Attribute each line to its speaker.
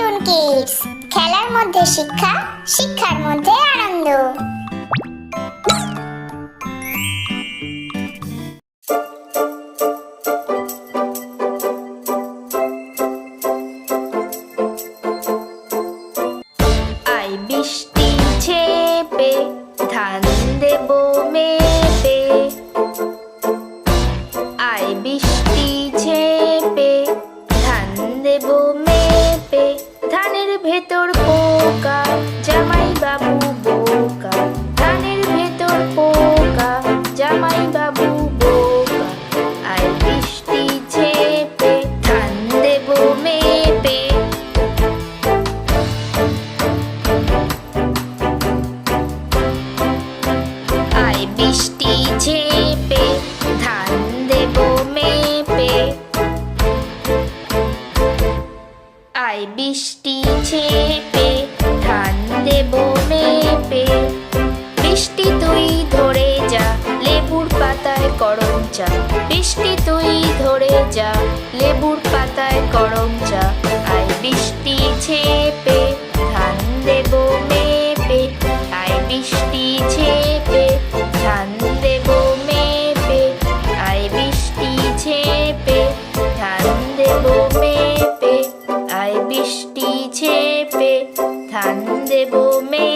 Speaker 1: Cartoon kids খেলার মধ্যে শিক্ষা, শিক্ষার মধ্যে আনন্দ।
Speaker 2: আই বৃষ্টি ছেপে ধান দেব মেপে। আই বৃষ্টি ছেপে ধান দেব भेटोर को আয় বৃষ্টি ছেপে ধান দেব মেপে। বৃষ্টি তুই ধরে যা, লেবুর পাতায় করম চা। বৃষ্টি তুই ধরে যা, লেবুর পাতায় করম চা। আয় বৃষ্টি ছেপে ধান দেব মেপে। আয় বৃষ্টি ছেপে ধান দেব মেপে। আয় বৃষ্টি ছেপে ধান দেব মেপে। পেটে ধান দেব মেয়ে